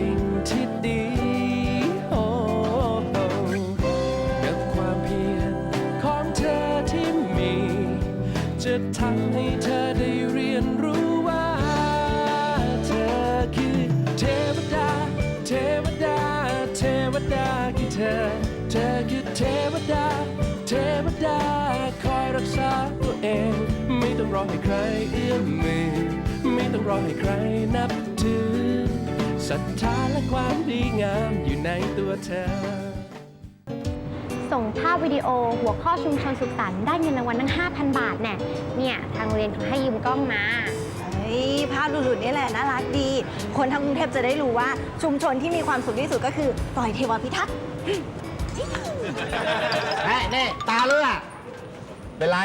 ง องรอให้ใครเอื้อมมือ ไม่ต้องรอให้ใครนับถือศรัทธาและความดีงามอยู่ในตัวเธอ ส่งภาพวิดีโอหัวข้อชุมชนสุขสันต์ได้เงินรางวัลตั้ง 5,000 บาทแน่เนี่ย ทางโรงเรียนเขาให้ยืมกล้องมา เฮ้ยภาพหลุดๆนี่แหละน่ารักดี คนทั้งกรุงเทพจะได้รู้ว่าชุมชนที่มีความสุขที่สุดก็คือปล่อยเทวาพิทักษ์เฮ้ยนี่ตาเลือเป็นไร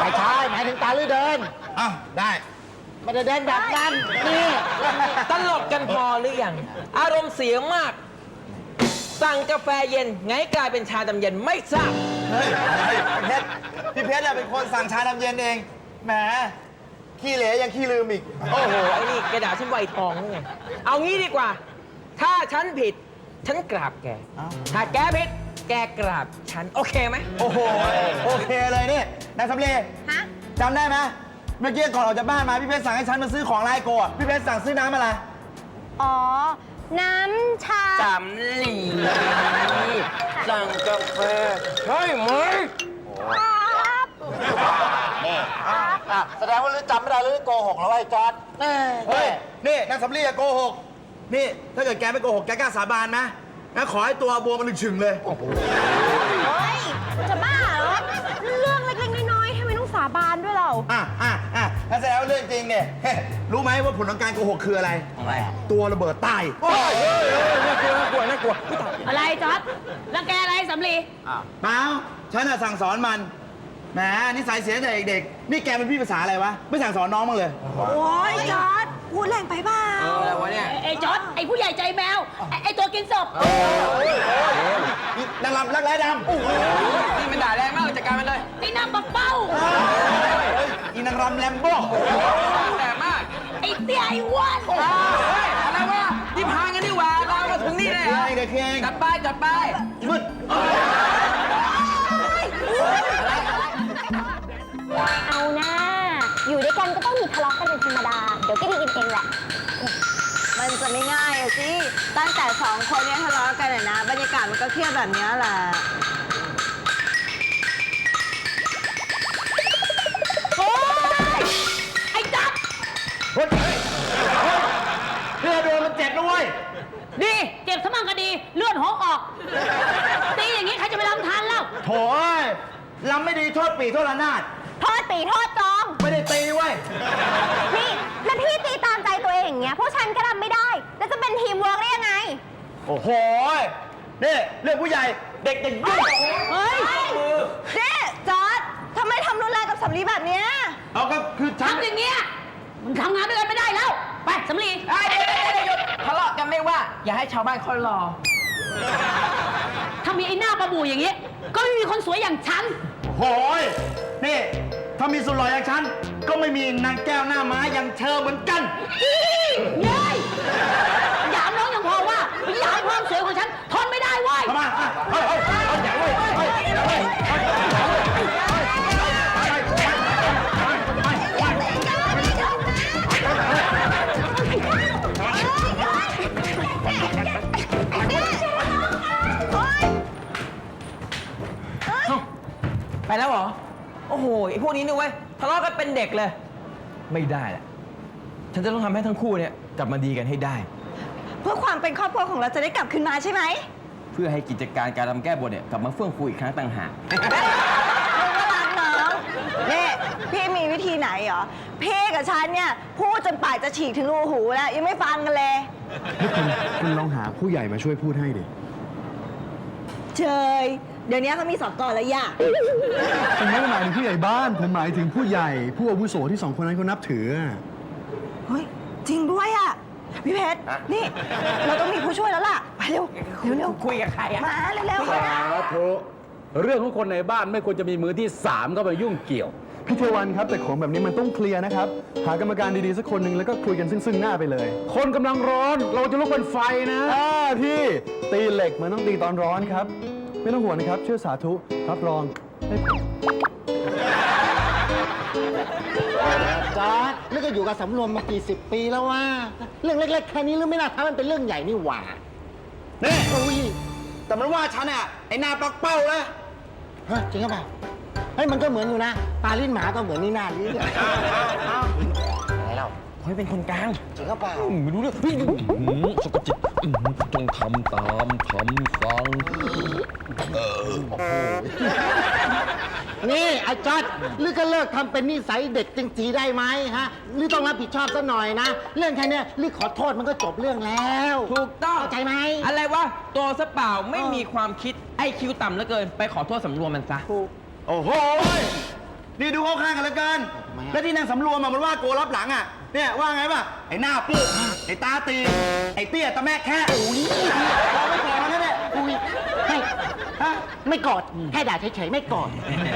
ไม่ใช่หมายถึงตาลือเดิน อ้าวได้ ไม่ได้เดินแบบนั้นนี่ตลกกันพอหรือยัง อารมณ์เสียมาก สั่งกาแฟเย็น ไงกลายเป็นชาดำเย็นไม่ทราบ เฮ้ยพี่เพชรพี่เพชรน่ะเป็นคนสั่งชาดำเย็นเอง แหม ขี้เหร่ยังขี้ลืมอีก โอ้โห ไอ้นี่แกด่าฉันไวทองนี่ไง เอางี้ดีกว่า ถ้าฉันผิด ฉันกราบแกเอ้าถ้าแกผิด แกกราบฉัน โอเคไหมโอ้โห โอเคเลยนี่นายสำเร็จฮะ จำได้ไหมเมื่อกี้ก่อนออกจากบ้านมาพี่เพชรสั่งให้ฉันมาซื้อของไลโกะพี่เพชรสั่งซื้อน้ำอะไร อ๋อ น้ำชาสำลีสั่งกาแฟใช่ไหมนี่อะแสดงว่าลือจำไม่ได้ลือโกหกแล้วไอ้จอร์ดเฮ้ย นี่นางสำลีอะโกหก นี่ถ้าเกิดแกไม่โกหกแกกล้าสาบานไหม งั้นขอให้ตัวบวมมันหนึ่งชึงเลยเฮ้ย จะบ้าเหรอ เรื่องเล็กๆน้อยๆทำไมต้องสาบานด้วยเรา อะอะอะถ้าแสดงว่าเรื่องจริงเนี่ยรู้ไหมว่าผลของการโกหกคืออะไร อะไร ตัวระเบิดใต้โอ้ยเฮ้ยเฮ้ยน่ากลัวน่ากลัวน่ากลัวอะไรจอดรังแกอะไรสำลีเปล่าฉันน่ะสั่งสอนมันแหมนิสัยเสียแต่เด็กๆนี่แกเป็นพี่ภาษาอะไรวะ ไม่สั่งสอนน้องมั้างเลย โอ้ยจอร์ด พูดแรงไปเปล่าเอออะไรวะเนี่ยไอ้จอดไอ้ผู้ใหญ่ใจแมว ไอ้ไอ้ตัวกินศพนี่นางรำรักแร้ดำนี่มันด่าแรงมากจัดการมันเลยไอ้น้ำปักเป้าเฮ้ยอีนางรำแลมโบ้แต่มากไอ้เตี้ยไอ้อ้วันเฮ้ยอะไรวะนี่พากันนี่หว่าเรามาถึงนี่เลยเหรอเดี๋ยวเคลียร์เองจัดไปจัดไปมืด ดาเดี๋ยวก็ดีกันเองแหละ มันจะไม่ง่ายอะสิ ตั้งแต่สองคนเนี้ทะเลาะกันอะนะ บรรยากาศมันก็เครียดแบบเนี้ยแหละไอ้จับเฮ้ยเพื่อโดนมันเจ็บด้วยดีเจ็บสมั่งก็ดี เลือดหกออก ตีอย่างนี้ใครจะไปรำทันแล้วโถเอ้ยลำไม่ดีโทษปีโทษระนาด โทษตีโทษจอง ไม่ได้ตีเว้ย นี่ แล้วพี่ตีตามใจตัวเองอย่างเงี้ยพวกฉันก็ทำไม่ได้ แล้วจะเป็นทีมเวิร์กได้ยังไง โอ้โหนี่เรื่องผู้ใหญ่เด็กๆยุ่งเฮ้ยนี่จอร์ดทำไมทำรุนแรงกับสำลีแบบเนี้ยเอาก็คือฉันทำอย่างเงี้ยมึงทำงานด้วยกันไม่ได้แล้ว ไปสำลีไอ้เดี๋ยวเดี๋ยวเดี๋ยวหยุดทะเลาะกันไม่ว่า อย่าให้ชาวบ้านเขารอ ถ้ามีไอ้หน้าประบูอย่างเงี้ยก็ไม่มีคนสวยอย่างฉันโหยนี่ ถ้ามีสุดหล่ออย่างฉัน ก็ไม่มีนางแก้วหน้าม้าอย่างเธอเหมือนกัน เย้ยหยามน้องยังพอว่าหยามความสวยของฉันทนไม่ได้เว้ย ทำไมอะเฮ้ยเฮ้ยเฮ้ยอย่าเว้ยเฮ้ยอย่าเว้ยเฮ้ยเฮ้ย อ้โหไอ้พวกนี้นี่เว้ยทะเลาะกันเป็นเด็กเลย ไม่ได้แหละฉันจะต้องทำให้ทั้งคู่เนี่ยกลับมาดีกันให้ได้ เพื่อความเป็นครอบครัวของเราจะได้กลับคืนมาใช่ไหมเพื่อให้กิจการการรำแก้บนเนี่ยกลับมาเฟื่องฟูอีกครั้งต่างหากน่ารักน้องนี่พี่มีวิธีไหนเหรอ พี่กับฉันเนี่ยพูดจนปากจะฉีกถึงรูหูแล้ว ยังไม่ฟังกันเลยคุณลองหาผู้ใหญ่มาช่วยพูดให้ดิ เชย เดี๋ยวนี้เขามีสอกอแล้วย่า ผมไม่ได้หมายถึงผู้ใหญ่บ้าน ผมหมายถึงผู้ใหญ่ ผู้อาวุโสที่สองคนนั้นเขานับถืออะเฮ้ย จริงด้วยอะ พี่เพชร นี่ เราต้องมีผู้ช่วยแล้วล่ะ ไปเร็ว เร็วเร็วคุยกับใครอะมาเร็วๆสาธุเรื่องของคนในบ้านไม่ควรจะมีมือที่สามเข้ามายุ่งเกี่ยว พี่เทวันครับแต่ของแบบนี้มันต้องเคลียร์นะครับ หากรรมการดีๆสักคนหนึ่งแล้วก็คุยกันซึ่งซึ่งๆหน้าไปเลยคนกำลังร้อนเราจะลุกเป็นไฟนะ อ่าพี่ตีเหล็กมันต้องตีตอนร้อนครับ ไม่ต้องห่วงนะครับเชื่อสาธุรับรองได้ จอร์ดนี่ก็อยู่กับสำรวมมากี่สิบปีแล้วว่า เรื่องเล็กๆแค่นี้เรื่องไม่น่าทำมันเป็นเรื่องใหญ่นี่หว่านี่อุ้ยแต่มันว่าฉันอะไอ้หน้าปักเป้านะเฮ้ยจริงหรือเปล่าเฮ้ยมันก็เหมือนอยู่นะตาลิ้นหมาก็เหมือนนี่หน้าลิ้นอะไรเล่าเฮ้ยเป็นคนกลางจริงหรือเปล่าไม่รู้เรื่องเฮ้ยสกจิตอื้อหือจงทำตามคำสั่ง นี่ไอ้จอร์ดหรือก็เลิกทำเป็นนิสัยเด็กจริงจีได้ไหมฮะหรือต้องรับผิดชอบซะหน่อยนะ เรื่องแค่เนี้ยหรือขอโทษมันก็จบเรื่องแล้ว ถูกต้องเข้าใจไหมอะไรวะตัวซะเปล่าไม่มีความคิดไอคิวต่ำเหลือเกิน ไปขอโทษสำรวมมันซะโอ้โหยนี่ดูเข้าข้างกันเหลือเกินแล้วที่นางสำรวมอะมันว่าโกรับหลังอะ เนี่ยว่าไงป่ะ ไอ้หน้าปุ๊บไอ้ตาตี ไอ้เตี้ยตะแม่แค่อุ้ยเราไม่กอดมันนะเนี่ยอุ้ย ไม่ฮะไม่กอดแค่ด่าเฉยๆไม่กอด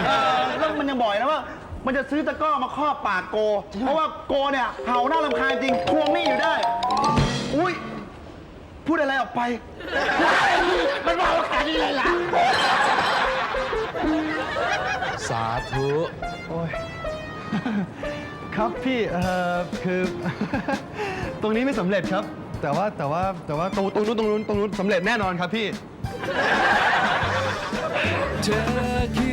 เออแล้วมันยังบ่อยนะว่า มันจะซื้อตะกร้อมาครอบปากโก เพราะว่าโกเนี่ยเห่าหน้ารำคาญจริงทวงหนี้อยู่ได้ อุ้ยพูดอะไรออกไป มันว่าขนาดนี้เลยล่ะ สาธุ โอ้ย ครับพี่เอ่อคือ ตรงนี้ไม่สำเร็จครับ แต่ว่าแต่ว่าแต่ว่าตรงตรงนู้นตรงนู้นตรงนู้นสำเร็จแน่นอนครับพี่ Turkey.